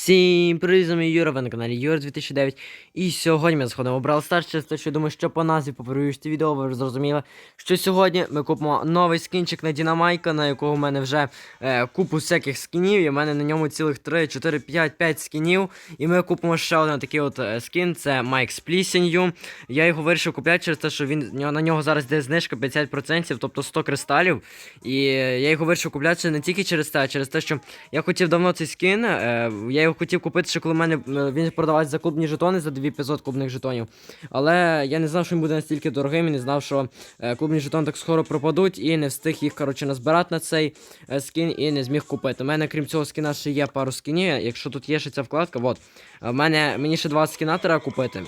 Всім привіт, з вами Юра, ви на каналі Юра 2009 І сьогодні ми заходимо в Brawl Stars, через те, що я думаю, що по назві по прев'юшці відео ви зрозуміли, що сьогодні ми купимо новий скінчик на Дінамайка, на якого в мене вже е, купу всяких скінів, і в мене на ньому цілих 3, 4, 5, 5 скінів. І ми купимо ще один такий от е, скін, це Майк з плісенью. Я його вирішив купляти через те, що він на нього зараз йде знижка 50%, тобто 100 кристалів. І е, я його вирішив купляти не тільки через те, а через те, що я хотів давно цей скін. Е, я його хотів купити, ще коли в мене е, він продавався за клубні жетони за 2500 клубних жетонів. Але я не знав, що він буде настільки дорогим, і не знав, що е, клубні жетони так скоро пропадуть, і не встиг їх коротше назбирати на цей е, скін і не зміг купити. У мене, крім цього скіна, ще є пару скінів. Якщо тут є ще ця вкладка, от. В мене мені ще два скіна треба купити.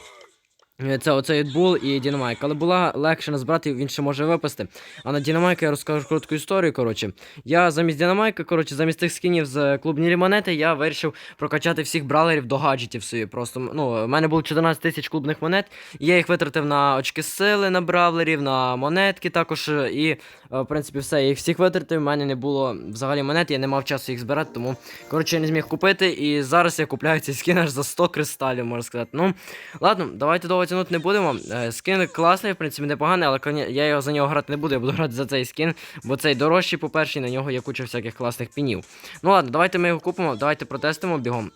Е, Це оцей Бул і Дінамайк. Але була легше назбирати, він ще може випасти. А на Дінамайка я розкажу коротку історію. Коротше, я замість Дінамайка, коротше, замість тих скінів з клубні монети, я вирішив прокачати всіх бралерів до гаджетів собі. Просто ну, в мене було 14 тисяч клубних монет. І я їх витратив на очки сили, на бравлерів, на монетки також. е, І, е, в принципі, все. Я їх всіх витратив. У мене не було взагалі монет, я не мав часу їх збирати, тому коротше я не зміг купити. І зараз я купляю цей скін аж за 100 кристалів, можна сказати. Ну, ладно, давайте довго тягнути не будемо. Скин Скін класний, в принципі, непоганий, але я його за нього грати не буду, я буду грати за цей скін, бо цей дорожчий, по-перше, на нього є куча всяких класних пінів. Ну ладно, давайте ми його купимо, давайте протестимо бігом.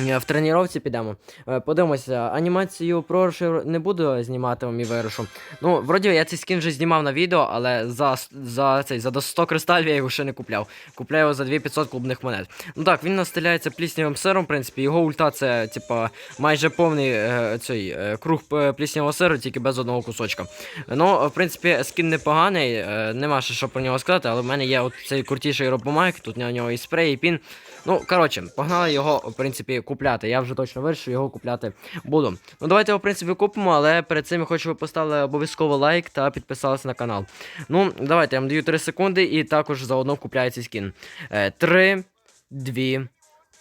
Е, В тренувці підемо. Е, Подивимося, анімацію про не буду знімати вам вирушу. Ну, вроді я цей скін вже знімав на відео, але за, за цей за до 100 кристалів я його ще не купляв. Купляю його за 2500 клубних монет. Ну так, він настеляється пліснявим сиром, в принципі, його ульта це, типа, майже повний е, цей круг пліснявого сиру, тільки без одного кусочка. Ну, в принципі, скін непоганий, нема ще що про нього сказати, але в мене є от цей крутіший робомайк, тут на нього і спрей, і пін. Ну, коротше, погнали його, в принципі, купляти. Я вже точно вирішив, його купляти буду. Ну, давайте його, в принципі, купимо, але перед цим я хочу, щоб ви поставили обов'язково лайк та підписалися на канал. Ну, давайте, я вам даю 3 секунди і також заодно купляю цей скін. Е, 3, 2,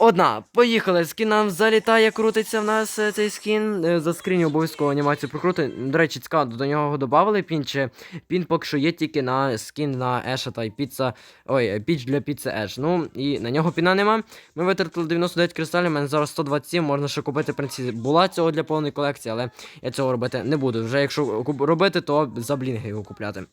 Одна, поїхали. Скін нам залітає, крутиться в нас е, цей скін. Е, За скріню обов'язково анімацію прокрути. До речі, цікаво, до нього додавали пін, чи пін поки що є тільки на скін на Еша та й піца. Ой, е, піч для піци Еш. Ну і на нього піна нема. Ми витратили 99 кристалів, у мене зараз 127, можна ще купити, в принципі, була цього для повної колекції, але я цього робити не буду. Вже якщо робити, то за блінги його купляти.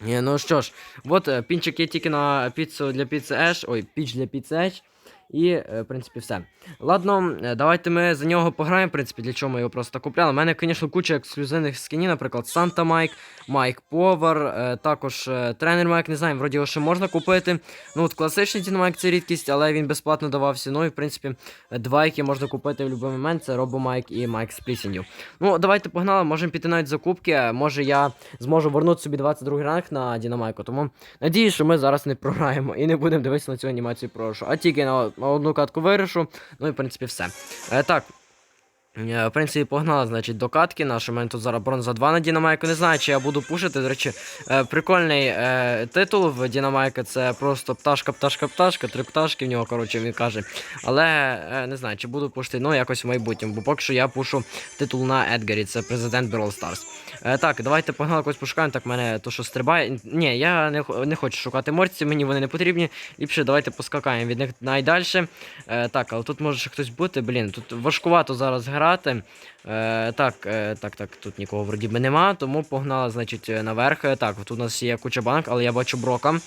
Ну що ж, от пінчик є тільки на піцу для піци Еш. Ой, піч для піци Еш. І, е, в принципі, все. Ладно, е, давайте ми за нього пограємо, в принципі, для чого ми його просто купляли. У мене, звісно, куча ексклюзивних скінів, наприклад, Санта Майк, Майк Повар, також е, тренер Майк, не знаю, вроді його ще можна купити. Ну, от класичний Тін Майк це рідкість, але він безплатно давався. Ну і в принципі, два, які можна купити в будь-який момент, це Робо Майк і Майк з плісенью. Ну, давайте погнали, можемо піти навіть закупки. Може я зможу вернути собі 22 ранг на Дінамайку. Тому надіюсь, що ми зараз не програємо і не будемо дивитися на цю анімацію прошу. А тільки на одну катку вирішу. Ну і в принципі все. Е, так. Е, В принципі, погнали, значить, до катки нашої. У мене тут зараз бронза 2 на Дінамайку. Не знаю, чи я буду пушити. До речі, е, прикольний е, титул в Дінамайка. Це просто пташка, пташка, пташка, три пташки в нього, коротше, він каже. Але не знаю, чи буду пушити, ну якось в майбутньому, бо поки що я пушу титул на Едгарі, це президент Brawl Stars. Так, давайте погнали когось пошукаємо. Так, мене то, що стрибає. Ні, я не, не хочу шукати морців, мені вони не потрібні. Ліпше давайте поскакаємо від них найдальше. Так, але тут може хтось бути. Блін, тут важкувато зараз грати. Е, так, е, так, так, тут нікого вроді би нема, тому погнали, значить, е, наверх. Е, Так, тут у нас є куча банк, але я бачу брока.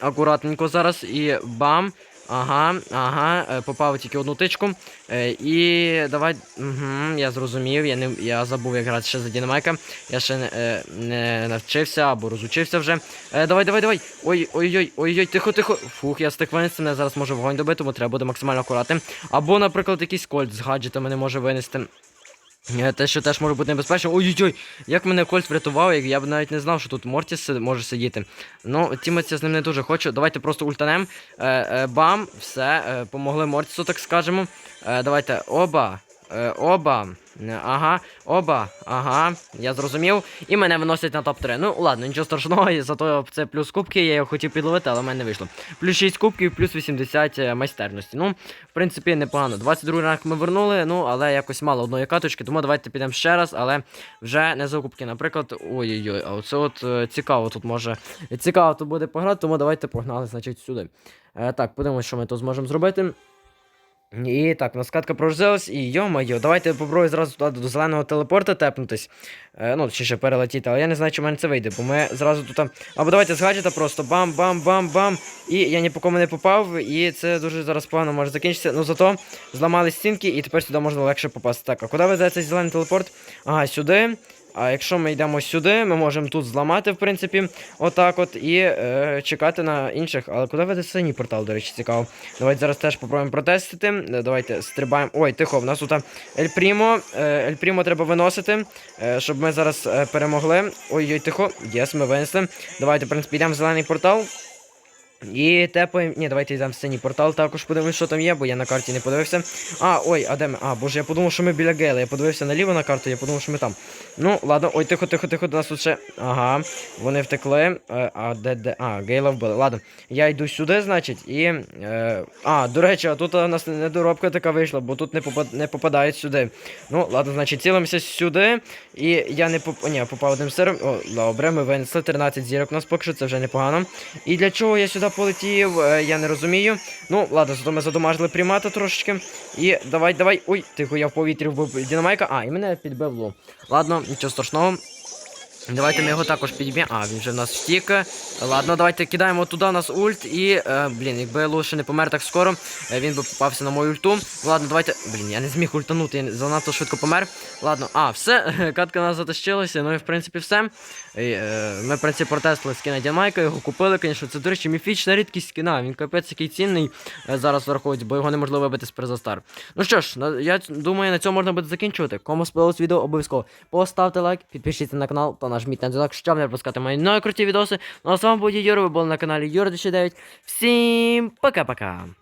Акуратненько зараз і бам. Ага, ага, е, попав тільки одну тичку. Е, і давай. Угу, я зрозумів, я не я забув, як грати ще за Дінамайка. Я ще не, е, не навчився або розучився вже. Давай, давай, давай. Ой, ой-ой, ой-ой, тихо, тихо. Фух, я стик винести, мене зараз може вогонь добити, тому треба буде максимально акуратним. Або, наприклад, якийсь кольт з гаджетами не може винести. Е, Те, що теж може бути небезпечно. Ой-ой-ой, як мене Кольт врятував, я б навіть не знав, що тут Мортіс може сидіти. Ну, тіматися з ним не дуже хочу. Давайте просто ультанем. Е, е, бам, все, е, помогли Мортісу, так скажемо. Е, давайте оба. Е, оба. Ага, оба. Ага, я зрозумів. І мене виносять на топ-3. Ну, ладно, нічого страшного, зато це плюс кубки, я його хотів підловити, але в мене не вийшло. Плюс 6 кубків, плюс 80 е, майстерності. Ну, в принципі, непогано. 22 ранг ми вернули, ну, але якось мало одної каточки, тому давайте підемо ще раз, але вже не за кубки. Наприклад, ой-ой-ой, а оце от е, цікаво тут може. Цікаво тут буде пограти, тому давайте погнали, значить, сюди. Е, так, подивимось, що ми тут зможемо зробити. І так, у нас катка прогрузилась, і йо-моє, давайте попробую зразу туди до зеленого телепорта тепнутись. Е, ну, чи ще перелетіти, але я не знаю, чи в мене це вийде, бо ми зразу тут. Або давайте з гаджета просто бам-бам-бам-бам. І я ні по кому не попав, і це дуже зараз погано може закінчитися. Ну зато зламали стінки, і тепер сюди можна легше попасти. Так, а куди веде цей зелений телепорт? Ага, сюди. А якщо ми йдемо сюди, ми можемо тут зламати, в принципі, отак от, і е, чекати на інших. Але куди веде синій портал, до речі, цікаво. Давайте зараз теж попробуємо протестити. Е, Давайте стрибаємо. Ой, тихо, в нас тут Ель Прімо. Ель Прімо треба виносити, е, щоб ми зараз е, перемогли. Ой-ой, тихо. Єс, ми винесли. Давайте, в принципі, йдемо в зелений портал. І тепаємо. Ні, давайте йдемо в синій портал, також подивимось, що там є, бо я на карті не подивився. А, ой, а де ми? А, боже, я подумав, що ми біля Гейла. Я подивився наліво на карту, я подумав, що ми там. Ну, ладно, ой, тихо, тихо, тихо, до нас тут ще. Ага, вони втекли. Е, а де де? А, Гейла вбили. Ладно, я йду сюди, значить, і. Е, а, до речі, а тут у нас недоробка така вийшла, бо тут не, попад... не попадають сюди. Ну, ладно, значить, цілимося сюди. І я не поп... Ні, попав одним сиром. О, добре, ми винесли 13 зірок у нас поки що, це вже непогано. І для чого я сюди полетів, е, я не розумію. Ну, ладно, зато ми задомажили приймати трошечки. І давай, давай. Ой, тихо, я в повітрі вбив динамайка. А, і мене підбивло. Ладно, нічого страшного. Давайте ми його також підіб'ємо. А, він вже в нас втік. Ладно, давайте кидаємо туди нас ульт і. Е, блін, якби Луша не помер так скоро, е, він би попався на мою ульту. Ладно, давайте. Блін, я не зміг ультанути, я занадто швидко помер. Ладно, а, все, катка нас затащилася, ну і в принципі все. І, е, ми, в принципі, протестили скина Дямайка, його купили, звісно, це, до речі, міфічна рідкість скина. Він капець який цінний е, зараз враховується, бо його неможливо вибити з призастар. Ну що ж, на- я думаю, на цьому можна буде закінчувати. Кому сподобалось відео, обов'язково поставте лайк, підпишіться на канал та нажміть на дзвінок, щоб не пропускати мої нові круті відоси. Ну а з вами був Юра, ви були на каналі Юра 2009. Всім пока-пока!